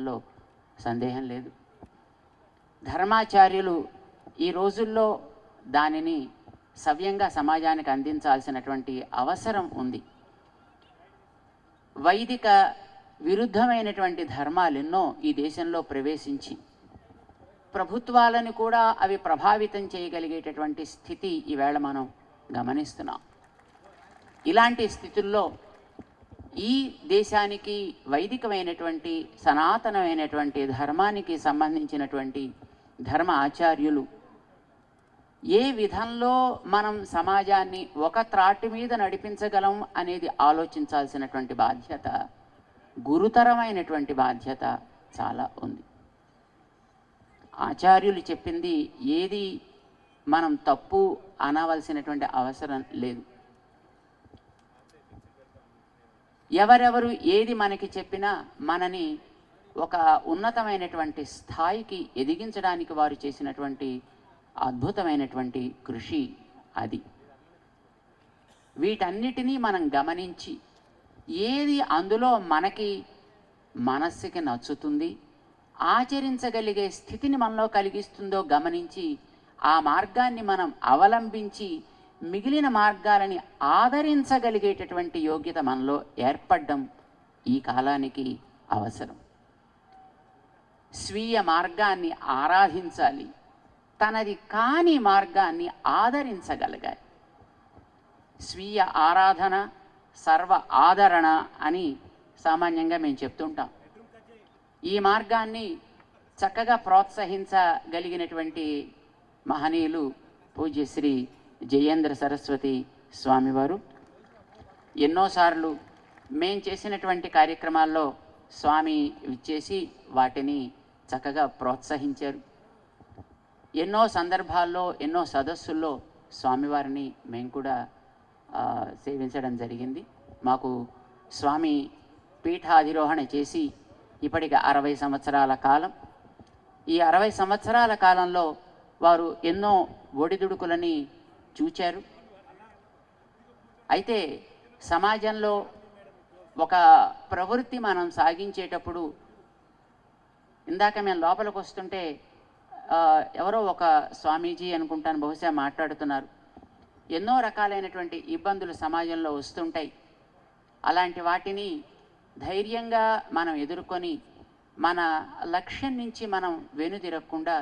లో సందేహం లేదు. ధర్మాచార్యులు ఈ రోజుల్లో దానిని సవ్యంగా సమాజానికి అందించాల్సినటువంటి అవసరం ఉంది. వైదిక విరుద్ధమైనటువంటి ధర్మాలు ఎన్నో ఈ దేశంలో ప్రవేశించి ప్రభుత్వాలను కూడా అవి ప్రభావితం చేయగలిగేటటువంటి స్థితి ఈవేళ మనం గమనిస్తున్నాం. ఇలాంటి స్థితుల్లో ఈ దేశానికి వైదికమైనటువంటి సనాతనమైనటువంటి ధర్మానికి సంబంధించినటువంటి ధర్మ ఆచార్యులు. ఏ విధంలో మనం సమాజాన్ని ఒక త్రాటి మీద నడిపించగలం అనేది ఆలోచించాల్సినటువంటి బాధ్యత గురుతరమైనటువంటి బాధ్యత చాలా ఉంది. ఆచార్యులు చెప్పింది ఏది మనం తప్పు అనవలసినటువంటి అవసరం లేదు. ఎవరెవరు ఏది మనకి చెప్పినా మనని ఒక ఉన్నతమైనటువంటి స్థాయికి ఎదిగించడానికి వారు చేసినటువంటి అద్భుతమైనటువంటి కృషి అది. వీటన్నిటినీ మనం గమనించి ఏది అందులో మనకి మనస్సుకి నచ్చుతుంది ఆచరించగలిగే స్థితిని మనలో కలిగిస్తుందో గమనించి ఆ మార్గాన్ని మనం అవలంబించి మిగిలిన మార్గాలని ఆదరించగలిగేటటువంటి యోగ్యత మనలో ఏర్పడడం ఈ కాలానికి అవసరం. స్వీయ మార్గాన్ని ఆరాధించాలి. తనది కాని మార్గాన్ని ఆదరించగలగాలి. స్వీయ ఆరాధన సర్వ ఆదరణ అని సామాన్యంగా మేము చెప్తుంటాం. ఈ మార్గాన్ని చక్కగా ప్రోత్సహించగలిగినటువంటి మహనీయులు పూజ్యశ్రీ జయేంద్ర సరస్వతి స్వామివారు. ఎన్నోసార్లు మేం చేసినటువంటి కార్యక్రమాల్లో స్వామి ఇచ్చేసి వాటిని చక్కగా ప్రోత్సహించారు. ఎన్నో సందర్భాల్లో ఎన్నో సదస్సుల్లో స్వామివారిని మేము కూడా సేవించడం జరిగింది. మాకు స్వామి పీఠాధిరోహణ చేసి ఇప్పటికి అరవై సంవత్సరాల కాలం. ఈ అరవై సంవత్సరాల కాలంలో వారు ఎన్నో ఒడిదుడుకులని చూచారు. అయితే సమాజంలో ఒక ప్రవృత్తి మనం సాగించేటప్పుడు ఇందాక మేము లోపలికి వస్తుంటే ఎవరో ఒక స్వామీజీ అనుకుంటాను బహుశా మాట్లాడుతున్నారు. ఎన్నో రకాలైనటువంటి ఇబ్బందులు సమాజంలో వస్తుంటాయి. అలాంటి వాటిని ధైర్యంగా మనం ఎదుర్కొని మన లక్ష్యం నుంచి మనం వెనుదిరగకుండా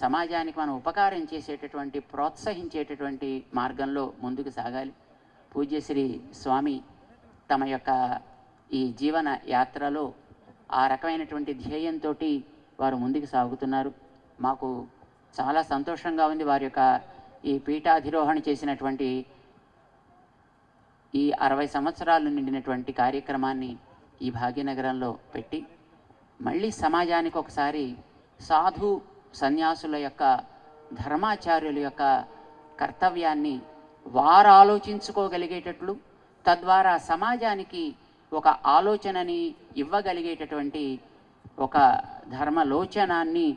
సమాజానికి మనం ఉపకారం చేసేటటువంటి ప్రోత్సహించేటటువంటి మార్గంలో ముందుకు సాగాలి. పూజ్యశ్రీ స్వామి తమ యొక్క ఈ జీవన యాత్రలో ఆ రకమైనటువంటి ధ్యేయంతో వారు ముందుకు సాగుతున్నారు. మాకు చాలా సంతోషంగా ఉంది వారి యొక్క ఈ పీఠాధిరోహణ చేసినటువంటి ఈ అరవై సంవత్సరాలు నిండినటువంటి కార్యక్రమాన్ని ఈ భాగ్యనగరంలో పెట్టి మళ్ళీ సమాజానికి ఒకసారి సాధు సన్యాసుల యొక్క ధర్మాచార్యుల యొక్క కర్తవ్యాన్ని వారు ఆలోచించుకోగలిగేటట్లు తద్వారా సమాజానికి ఒక ఆలోచనని ఇవ్వగలిగేటటువంటి ఒక ధర్మలోచనాన్ని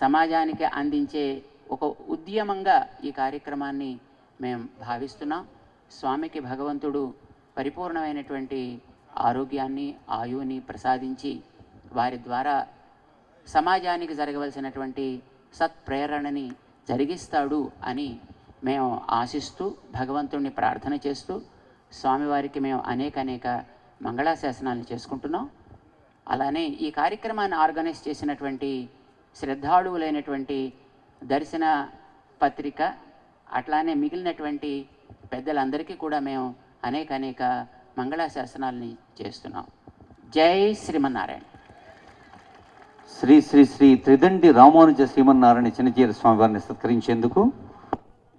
సమాజానికి అందించే ఒక ఉద్యమంగా ఈ కార్యక్రమాన్ని మేము భావిస్తున్నాం. స్వామికి భగవంతుడు పరిపూర్ణమైనటువంటి ఆరోగ్యాన్ని ఆయువుని ప్రసాదించి వారి ద్వారా సమాజానికి జరగవలసినటువంటి సత్ప్రేరణని జరిగిస్తాడు అని మేము ఆశిస్తూ భగవంతుణ్ణి ప్రార్థన చేస్తూ స్వామివారికి మేము అనేక అనేక మంగళాశాసనాలు చేసుకుంటున్నాం. అలానే ఈ కార్యక్రమాన్ని ఆర్గనైజ్ చేసినటువంటి శ్రద్ధాళువులైనటువంటి దర్శన పత్రిక అట్లానే మిగిలినటువంటి పెద్దలందరికీ కూడా మేము అనేక అనేక మంగళాశాసనాలని చేస్తున్నాం. జై శ్రీమన్నారాయణ. శ్రీ శ్రీ శ్రీ త్రిదండి రామానుజ శ్రీమన్నారాయణ చిన్నచీర స్వామి వారిని సత్కరించేందుకు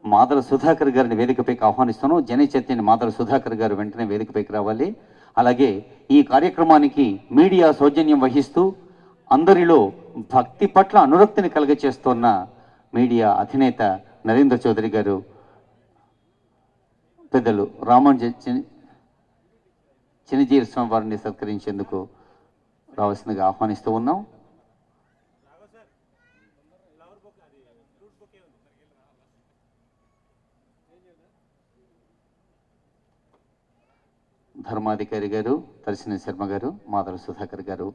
మాదల సుధాకర్ గారిని వేదికపైకి ఆహ్వానిస్తున్నాం జన చైతన్య మాదల సుధాకర్ గారు వెంటనే వేదికపైకి రావాలి. అలాగే ఈ కార్యక్రమానికి మీడియా సౌజన్యం వహిస్తూ అందరిలో భక్తి పట్ల అనురక్తిని కలగచేస్తున్న మీడియా అధినేత నరేంద్ర చౌదరి గారు పెద్దలు రామానుజ చిన్న- చిన్నజీర స్వామి వారిని సత్కరించేందుకు రావాల్సిందిగా ఆహ్వానిస్తూ ఉన్నాం. ధర్మాధికారి గారు తరిసిన శర్మ గారు మాధవ సుధాకర్ గారు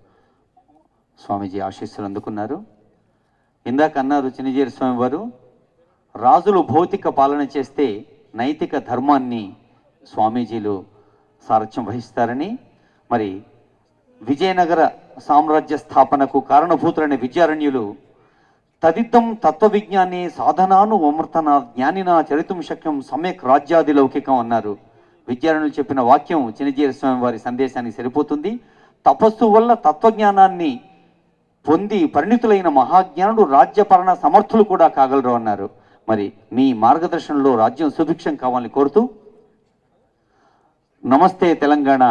స్వామీజీ ఆశీస్సులు అందుకున్నారు. ఇందాక అన్నారు చిన్నజీరి స్వామి వారు రాజులు భౌతిక పాలన చేస్తే నైతిక ధర్మాన్ని స్వామీజీలు సారథ్యం వహిస్తారని మరి విజయనగర సామ్రాజ్య స్థాపనకు కారణభూతులైన విద్యారణ్యులు తదితం తత్వవిజ్ఞానే సాధనాను అమృతన జ్ఞానినా చరితం శక్యం సమ్యక్ రాజ్యాది లౌకికం అన్నారు. విద్యారణులు చెప్పిన వాక్యం చిన్నజీర స్వామి వారి సందేశానికి సరిపోతుంది. తపస్సు వల్ల తత్వజ్ఞానాన్ని పొంది పరిణితులైన మహాజ్ఞానుడు రాజ్యపరణ సమర్థులు కూడా కాగలరు అన్నారు. మరి మీ మార్గదర్శనంలో రాజ్యం సుభిక్షం కావాలని కోరుతూ నమస్తే తెలంగాణ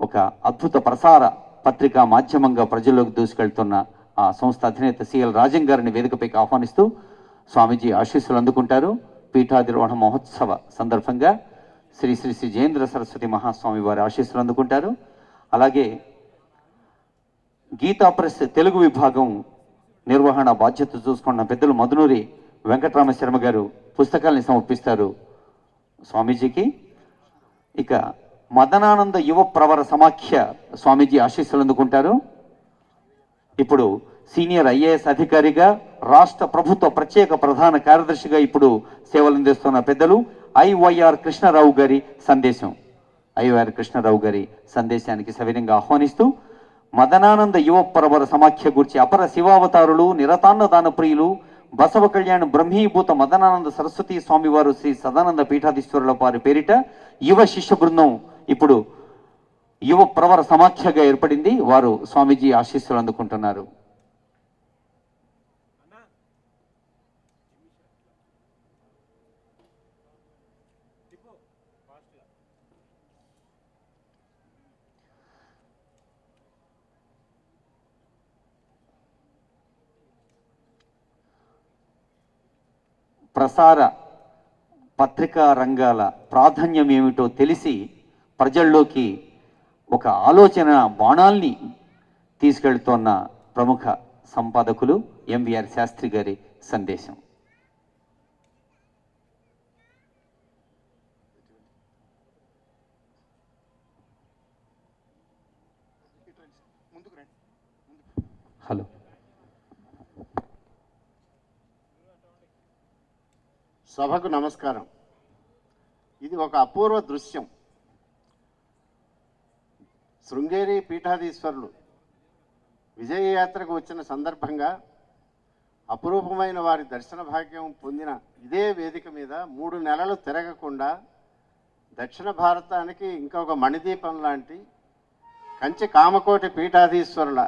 ఒక అద్భుత ప్రసార పత్రికా మాధ్యమంగా ప్రజల్లోకి దూసుకెళ్తున్న ఆ సంస్థ అధినేత సిఎల్ రాజన్ గారిని వేదికపైకి ఆహ్వానిస్తూ స్వామీజీ ఆశీస్సులు అందుకుంటారు. పీఠాధిరోహణ మహోత్సవ సందర్భంగా శ్రీ శ్రీ శ్రీ జయేంద్ర సరస్వతి మహాస్వామి వారి ఆశీస్సులు అందుకుంటారు. అలాగే గీతా ప్రెస్ తెలుగు విభాగం నిర్వహణ బాధ్యత చూసుకున్న పెద్దలు మధునూరి వెంకటరామ శర్మ గారు పుస్తకాల్ని సమర్పిస్తారు స్వామీజీకి. ఇక మదనానంద యువ ప్రవర సమాఖ్య స్వామీజీ ఆశీస్సులు అందుకుంటారు. ఇప్పుడు సీనియర్ ఐఏఎస్ అధికారిగా రాష్ట్ర ప్రభుత్వ ప్రత్యేక ప్రధాన కార్యదర్శిగా ఇప్పుడు సేవలు అందిస్తున్న పెద్దలు ఐవైఆర్ కృష్ణారావు గారి సందేశం. ఐవైఆర్ కృష్ణారావు గారి సందేశానికి సవినంగా ఆహ్వానిస్తూ మదనానంద యువ ప్రవర సమాఖ్య గురించి అపర శివావతారులు నిరతాన్న దాన ప్రియులు బసవ కళ్యాణ్ బ్రహ్మీభూత మదనానంద సరస్వతి స్వామివారు శ్రీ సదానంద పీఠాధీశ్వరుల వారి పేరిట యువ శిష్య బృందం ఇప్పుడు యువ ప్రవర సమాఖ్యగా ఏర్పడింది. వారు స్వామీజీ ఆశీస్సులు అందుకుంటున్నారు. ప్రసార పత్రికా రంగాల ప్రాధాన్యం ఏమిటో తెలిసి ప్రజల్లోకి ఒక ఆలోచన బాణాల్ని తీసుకెళ్తున్న ప్రముఖ సంపాదకులు ఎంవిఆర్ శాస్త్రి గారి సందేశం. సభకు నమస్కారం. ఇది ఒక అపూర్వ దృశ్యం. శృంగేరి పీఠాధీశ్వరులు విజయయాత్రకు వచ్చిన సందర్భంగా అపురూపమైన వారి దర్శన భాగ్యం పొందిన ఇదే వేదిక మీద మూడు నెలలు తిరగకుండా దక్షిణ భారతానికి ఇంకొక మణిదీపం లాంటి కంచి కామకోటి పీఠాధీశ్వరుల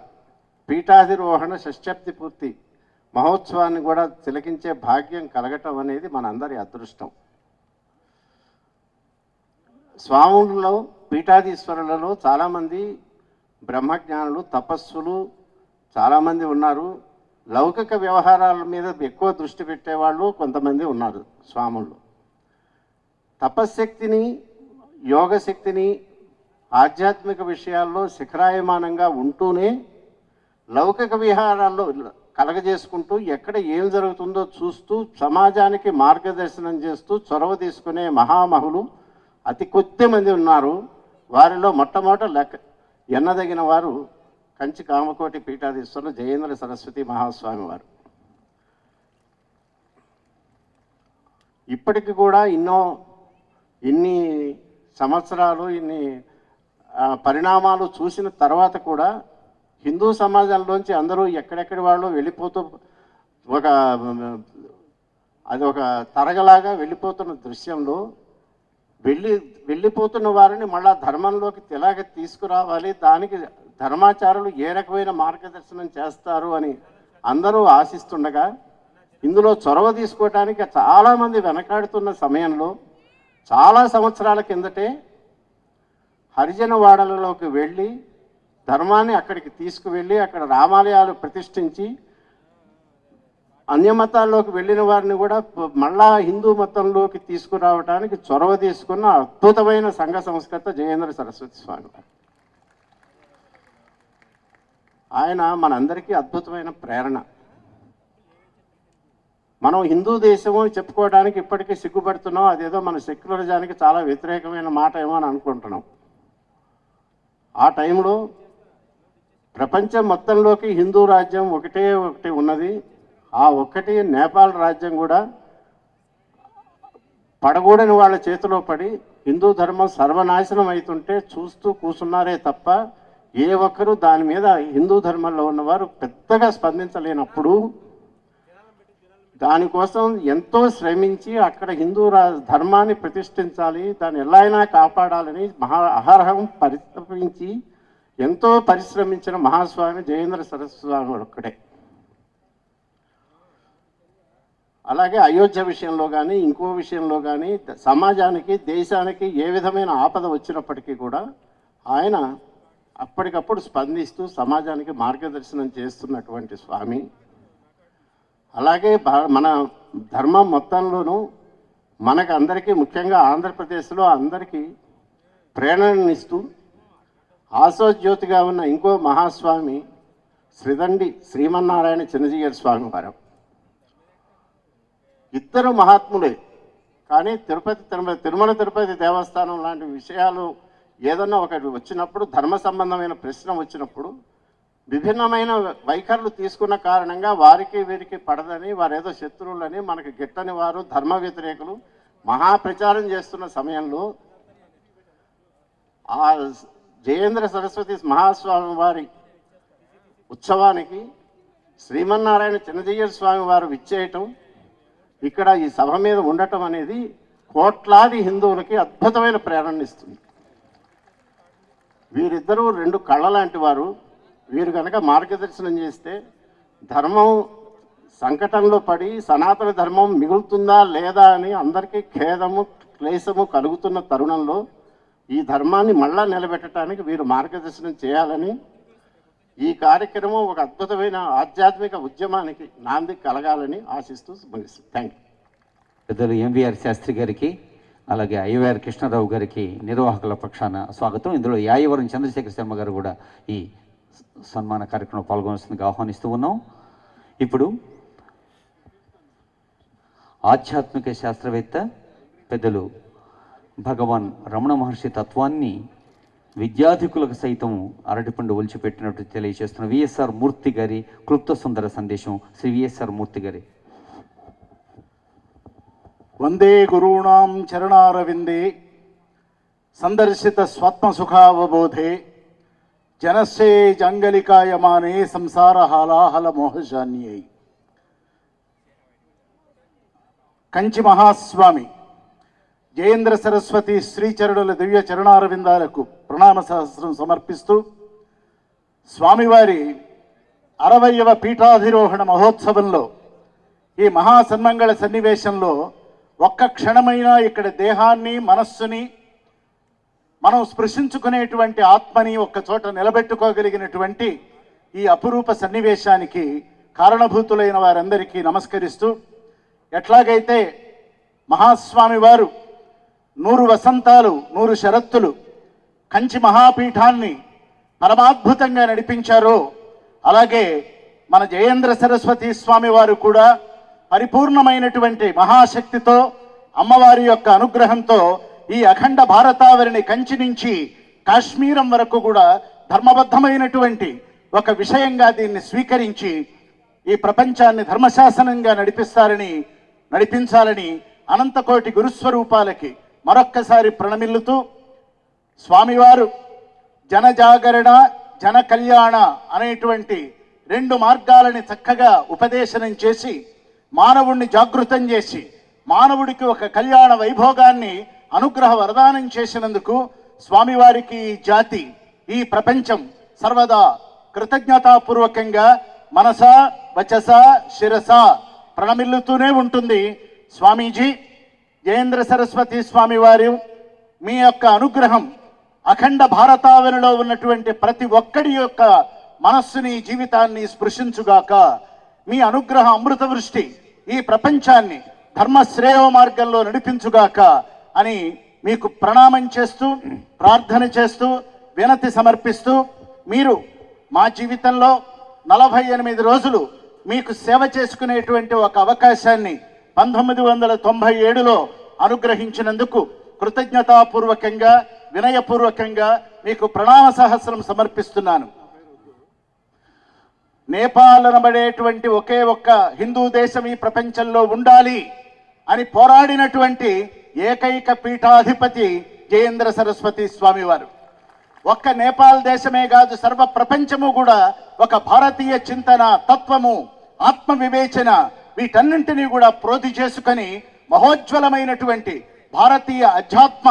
పీఠాధిరోహణ షష్ట్యప్తి పూర్తి మహోత్సవాన్ని కూడా తిలకించే భాగ్యం కలగటం అనేది మనందరి అదృష్టం. స్వాములలో పీఠాధీశ్వరులలో చాలామంది బ్రహ్మజ్ఞానులు తపస్సులు చాలామంది ఉన్నారు. లౌకిక వ్యవహారాల మీద ఎక్కువ దృష్టి పెట్టేవాళ్ళు కొంతమంది ఉన్నారు స్వాములు. తపశ్శక్తిని యోగశక్తిని ఆధ్యాత్మిక విషయాల్లో శిఖరాయమానంగా ఉంటూనే లౌకిక విహారాల్లో కలగజేసుకుంటూ ఎక్కడ ఏం జరుగుతుందో చూస్తూ సమాజానికి మార్గదర్శనం చేస్తూ చొరవ తీసుకునే మహామహులు అతి కొద్ది మంది ఉన్నారు. వారిలో మొట్టమొదట లెక్క ఎన్నదగిన వారు కంచి కామకోటి పీఠాధీశ్వరులు జయేంద్ర సరస్వతి మహాస్వామి వారు. ఇప్పటికి కూడా ఎన్నో ఇన్ని సంవత్సరాలు ఇన్ని పరిణామాలు చూసిన తర్వాత కూడా హిందూ సమాజంలోంచి అందరూ ఎక్కడెక్కడి వాళ్ళు వెళ్ళిపోతూ ఒక అది ఒక తరగలాగా వెళ్ళిపోతున్న దృశ్యంలో వెళ్ళి వెళ్ళిపోతున్న వారిని మళ్ళా ధర్మంలోకి తెలాగ తీసుకురావాలి. దానికి ధర్మాచారులు ఏ రకమైన మార్గదర్శనం చేస్తారు అని అందరూ ఆశిస్తుండగా ఇందులో చొరవ తీసుకోవడానికి చాలామంది వెనకాడుతున్న సమయంలో చాలా సంవత్సరాల కిందటే హరిజన వాడలలోకి వెళ్ళి ధర్మాన్ని అక్కడికి తీసుకువెళ్ళి అక్కడ రామాలయాలు ప్రతిష్ఠించి అన్యమతాల్లోకి వెళ్ళిన వారిని కూడా మళ్ళా హిందూ మతంలోకి తీసుకురావడానికి చొరవ తీసుకున్న అద్భుతమైన సంఘ సంస్కర్త జయేంద్ర సరస్వతి స్వామి ఆయన మనందరికీ అద్భుతమైన ప్రేరణ. మనం హిందూ దేశము అని చెప్పుకోవడానికి ఇప్పటికీ సిగ్గుపడుతున్నాం అదేదో మన సెక్యులరిజానికి చాలా వ్యతిరేకమైన మాట ఏమో అని అనుకుంటున్నాం. ఆ టైంలో ప్రపంచం మొత్తంలోకి హిందూ రాజ్యం ఒకటే ఒకటి ఉన్నది. ఆ ఒక్కటి నేపాల్ రాజ్యం కూడా పడగూడని వాళ్ళ చేతిలో పడి హిందూ ధర్మం సర్వనాశనం అవుతుంటే చూస్తూ కూర్చున్నారే తప్ప ఏ ఒక్కరూ దాని మీద హిందూ ధర్మంలో ఉన్నవారు పెద్దగా స్పందించలేనప్పుడు దానికోసం ఎంతో శ్రమించి అక్కడ హిందూ రా ధర్మాన్ని ప్రతిష్ఠించాలి దాన్ని ఎలా అయినా కాపాడాలని మహా అహర్హం పరితపించి ఎంతో పరిశ్రమించిన మహాస్వామి జయేంద్ర సరస్వామి స్వామి ఒక్కడే. అలాగే అయోధ్య విషయంలో కానీ ఇంకో విషయంలో కానీ సమాజానికి దేశానికి ఏ విధమైన ఆపద వచ్చినప్పటికీ కూడా ఆయన అప్పటికప్పుడు స్పందిస్తూ సమాజానికి మార్గదర్శనం చేస్తున్నటువంటి స్వామి. అలాగే మన ధర్మం మొత్తంలోనూ మనకు అందరికీ ముఖ్యంగా ఆంధ్రప్రదేశ్లో అందరికీ ప్రేరణనిస్తూ ఆశోజ్యోతిగా ఉన్న ఇంకో మహాస్వామి శ్రీదండి శ్రీమన్నారాయణ చిన్నజీయర్ స్వామి వారు. ఇద్దరు మహాత్ములే. కానీ తిరుపతి తిరుమల తిరుమల తిరుపతి దేవస్థానం లాంటి విషయాలు ఏదన్నా ఒకటి వచ్చినప్పుడు ధర్మ సంబంధమైన ప్రశ్న వచ్చినప్పుడు విభిన్నమైన వైఖరులు తీసుకున్న కారణంగా వారికి వీరికి పడదని వారేదో శత్రువులని మనకు గిట్టని వారు ధర్మ వ్యతిరేకులు మహాప్రచారం చేస్తున్న సమయంలో ఆ జయేంద్ర సరస్వతి మహాస్వామి వారి ఉత్సవానికి శ్రీమన్నారాయణ చిన్నజయ్యర్ స్వామి వారు విచ్చేయటం ఇక్కడ ఈ సభ మీద ఉండటం అనేది కోట్లాది హిందువులకి అద్భుతమైన ప్రేరణ ఇస్తుంది. వీరిద్దరూ రెండు కళ్ళ లాంటి వారు. వీరు కనుక మార్గదర్శనం చేస్తే ధర్మం సంకటంలో పడి సనాతన ధర్మం మిగులుతుందా లేదా అని అందరికీ ఖేదము క్లేశము కలుగుతున్న తరుణంలో ఈ ధర్మాన్ని మళ్ళా నిలబెట్టడానికి వీరు మార్గదర్శనం చేయాలని ఈ కార్యక్రమం ఒక అద్భుతమైన ఆధ్యాత్మిక ఉద్యమానికి నాంది కలగాలని ఆశిస్తూ ముగిస్తుంది థ్యాంక్ యూ పెద్దలు ఎంవీఆర్ శాస్త్రి గారికి అలాగే ఐవీఆర్ కృష్ణారావు గారికి నిర్వాహకుల పక్షాన స్వాగతం. ఇందులో యాయవరం చంద్రశేఖర శర్మ గారు కూడా ఈ సన్మాన కార్యక్రమంలో పాల్గొనాల్సిందిగా ఆహ్వానిస్తూ ఉన్నాం. ఇప్పుడు ఆధ్యాత్మిక శాస్త్రవేత్త పెద్దలు భగవాన్ రమణ మహర్షి తత్వాన్ని విద్యార్థికులకు సైతం అరటిపండు ఒలిచిపెట్టినట్టు తెలియజేస్తున్న విఎస్ఆర్ మూర్తి గారి క్లుప్త సుందర సందేశం శ్రీ విఎస్ఆర్ మూర్తి గారి. వందే గురూణాం చరణారవిందే సందర్శిత స్వత్మసుఖావబోధే జనస్యే జంగలికాయమానే సంసార హాలాహల మోహజాన్యై. కంచి మహాస్వామి జయేంద్ర సరస్వతి శ్రీచరణుల దివ్య చరణారవిందాలకు ప్రణామ సహస్రం సమర్పిస్తూ స్వామివారి అరవయవ పీఠాధిరోహణ మహోత్సవంలో ఈ మహాసన్మంగళ సన్నివేశంలో ఒక్క క్షణమైనా ఇక్కడ దేహాన్ని మనస్సుని మనం స్పృశించుకునేటువంటి ఆత్మని ఒక్క చోట నిలబెట్టుకోగలిగినటువంటి ఈ అపురూప సన్నివేశానికి కారణభూతులైన వారందరికీ నమస్కరిస్తూ ఎట్లాగైతే మహాస్వామి వారు నూరు వసంతాలు నూరు షరత్తులు కంచి మహాపీఠాన్ని పరమాద్భుతంగా నడిపించారో అలాగే మన జయేంద్ర సరస్వతి స్వామి వారు కూడా పరిపూర్ణమైనటువంటి మహాశక్తితో అమ్మవారి యొక్క అనుగ్రహంతో ఈ అఖండ భారతావరిని కంచి నుంచి కాశ్మీరం వరకు కూడా ధర్మబద్ధమైనటువంటి ఒక విషయంగా దీన్ని స్వీకరించి ఈ ప్రపంచాన్ని ధర్మశాసనంగా నడిపిస్తారని నడిపించాలని అనంతకోటి గురుస్వరూపాలకి మరొక్కసారి ప్రణమిల్లుతూ స్వామివారు జనజాగరణ జన కళ్యాణ అనేటువంటి రెండు మార్గాలని చక్కగా ఉపదేశనం చేసి మానవుణ్ణి జాగృతం చేసి మానవుడికి ఒక కళ్యాణ వైభోగాన్ని అనుగ్రహ వరదానం చేసినందుకు స్వామివారికి ఈ జాతి ఈ ప్రపంచం సర్వదా కృతజ్ఞతాపూర్వకంగా మనస వచస శిరస ప్రణమిల్లుతూనే ఉంటుంది. స్వామీజీ జయేంద్ర సరస్వతి స్వామి వారు మీ యొక్క అనుగ్రహం అఖండ భారతావనిలో ఉన్నటువంటి ప్రతి ఒక్కడి యొక్క మనస్సుని జీవితాన్ని స్పృశించుగాక మీ అనుగ్రహ అమృత వృష్టి ఈ ప్రపంచాన్ని ధర్మశ్రేయ మార్గంలో నడిపించుగాక అని మీకు ప్రణామం చేస్తూ ప్రార్థన చేస్తూ వినతి సమర్పిస్తూ మీరు మా జీవితంలో నలభై ఎనిమిది రోజులు మీకు సేవ చేసుకునేటువంటి ఒక అవకాశాన్ని పంతొమ్మిది వందల తొంభై ఏడులో అనుగ్రహించినందుకు కృతజ్ఞతాపూర్వకంగా వినయపూర్వకంగా మీకు ప్రణామ సహస్రం సమర్పిస్తున్నాను. నేపాల్ అనబడేటువంటి ఒకే ఒక్క హిందూ దేశం ఈ ప్రపంచంలో ఉండాలి అని పోరాడినటువంటి ఏకైక పీఠాధిపతి జయేంద్ర సరస్వతి స్వామివారు. ఒక్క నేపాల్ దేశమే కాదు సర్వ ప్రపంచము కూడా ఒక భారతీయ చింతన తత్వము ఆత్మ వివేచన వీటన్నింటినీ కూడా ప్రోధి చేసుకొని మహోజ్వలమైనటువంటి భారతీయ అధ్యాత్మ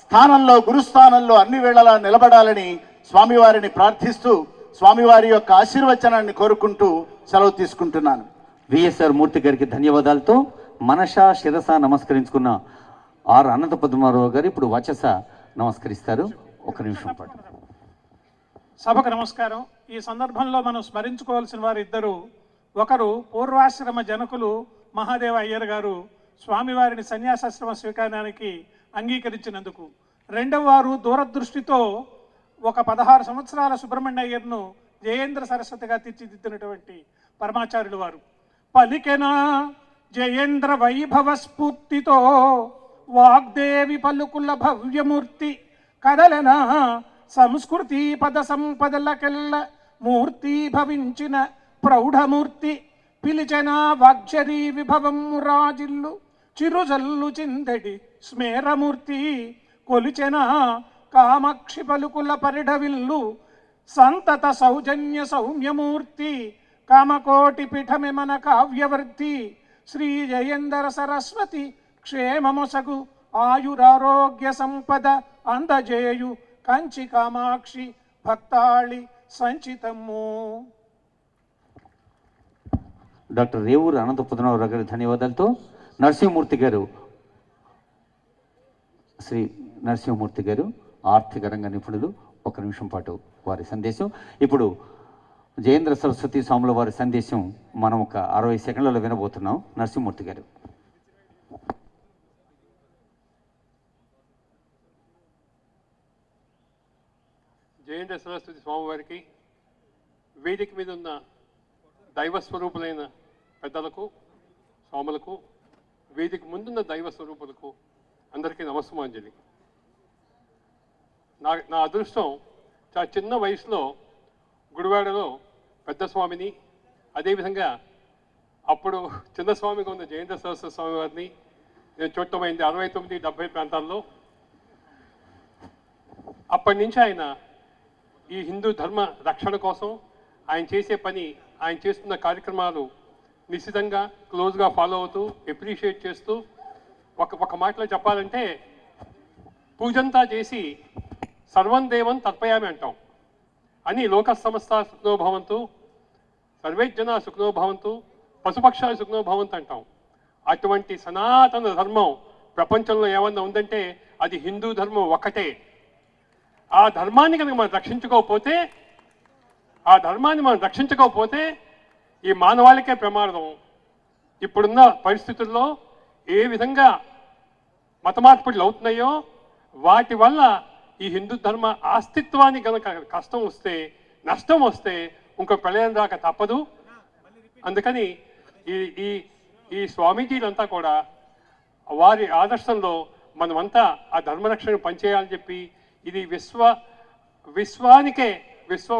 స్థానంలో గురుస్థానంలో అన్ని వేళలా నిలబడాలని స్వామివారిని ప్రార్థిస్తూ స్వామివారి యొక్క ఆశీర్వచనాన్ని కోరుకుంటూ సెలవు తీసుకుంటున్నాను. విఎస్ఆర్ మూర్తి గారికి ధన్యవాదాలతో మనష శిరస నమస్కరించుకున్న ఆర్ అనంత పద్మారావు గారు ఇప్పుడు వచస నమస్కరిస్తారు. ఒక నిమిషం పాటు. సభకు నమస్కారం. ఈ సందర్భంలో మనం స్మరించుకోవాల్సిన వారు ఇద్దరు ఒకరు పూర్వాశ్రమ జనకులు మహాదేవ అయ్యర్ గారు స్వామివారిని సన్యాసాశ్రమ స్వీకారానికి అంగీకరించినందుకు. రెండవ వారు దూరదృష్టితో ఒక పదహారు సంవత్సరాల సుబ్రహ్మణ్య అయ్యర్ను జయేంద్ర సరస్వతిగా తీర్చిదిద్దినటువంటి పరమాచార్యులు వారు. పలికెనా జయేంద్ర వైభవ స్ఫూర్తితో వాగ్దేవి పలుకుల భవ్యమూర్తి కదలనా సంస్కృతి పద సంపదలకెల్ల మూర్తి భవించిన ప్రౌఢమూర్తి పిలిచెన వాగ్జరీ విభవం రాజిల్లు చిరుజల్లు చిందడి స్మేరమూర్తి కొలిచెన కామాక్షి పలుకుల పరిఢవిల్లు సంతత సౌజన్య సౌమ్యమూర్తి కామకోటి పీఠమి మన కావ్యవర్తి శ్రీ జయేందర సరస్వతి క్షేమమొసగు ఆయురారోగ్య సంపద అందజేయు కంచి కామాక్షి భక్తాళి సంచితము. డాక్టర్ రేవూరు అనంత పుదనవరావు గారి ధన్యవాదాలతో నరసింహమూర్తి గారు శ్రీ నరసింహమూర్తి గారు ఆర్థిక రంగ నిపుణులు ఒక నిమిషం పాటు వారి సందేశం. ఇప్పుడు జయేంద్ర సరస్వతి స్వాముల వారి సందేశం మనం ఒక అరవై సెకండ్లలో వినబోతున్నాం. నరసింహమూర్తి గారు. జయేంద్ర సరస్వతి స్వామివారికి వేదిక మీద ఉన్న దైవ స్వరూపులైన పెద్దలకు స్వాములకు వేదిక ముందున్న దైవ స్వరూపులకు అందరికీ నమస్సుమాంజలి. నా నా అదృష్టం చాలా చిన్న వయసులో గుడివాడలో పెద్ద స్వామిని అదేవిధంగా అప్పుడు చిన్న స్వామిగా ఉన్న జయంత సరస్వతి స్వామి వారిని నేను చూడటమైంది అరవై తొమ్మిది డెబ్బై ప్రాంతాల్లో. అప్పటి నుంచి ఆయన ఈ హిందూ ధర్మ రక్షణ కోసం ఆయన చేసే పని ఆయన చేస్తున్న కార్యక్రమాలు నిశ్చితంగా క్లోజ్గా ఫాలో అవుతూ ఎప్రిషియేట్ చేస్తూ ఒక ఒక మాటలో చెప్పాలంటే పూజంతా చేసి సర్వం దేవం తత్పయామి అంటాం. అని లోక సంస్థ సుఖనో భవంతు సర్వే జన సుఖనో భవంతు పశుపక్షాలు సుఖనో భవంతు అంటాం. అటువంటి సనాతన ధర్మం ప్రపంచంలో ఏమన్నా ఉందంటే అది హిందూ ధర్మం ఒకటే ఆ ధర్మాన్ని కనుక మనం రక్షించుకోకపోతే ఆ ధర్మాన్ని మనం రక్షించకపోతే ఈ మానవాళికే ప్రమాదం. ఇప్పుడున్న పరిస్థితుల్లో ఏ విధంగా మతమార్పిడులు అవుతున్నాయో వాటి వల్ల ఈ హిందూ ధర్మ అస్తిత్వానికి కనుక కష్టం వస్తే నష్టం వస్తే ఇంకో ప్రళయం దాకా తప్పదు. అందుకని ఈ ఈ ఈ స్వామీజీలంతా కూడా వారి ఆదర్శంలో మనమంతా ఆ ధర్మరక్షణ పనిచేయాలని చెప్పి ఇది విశ్వ విశ్వానికే విశ్వ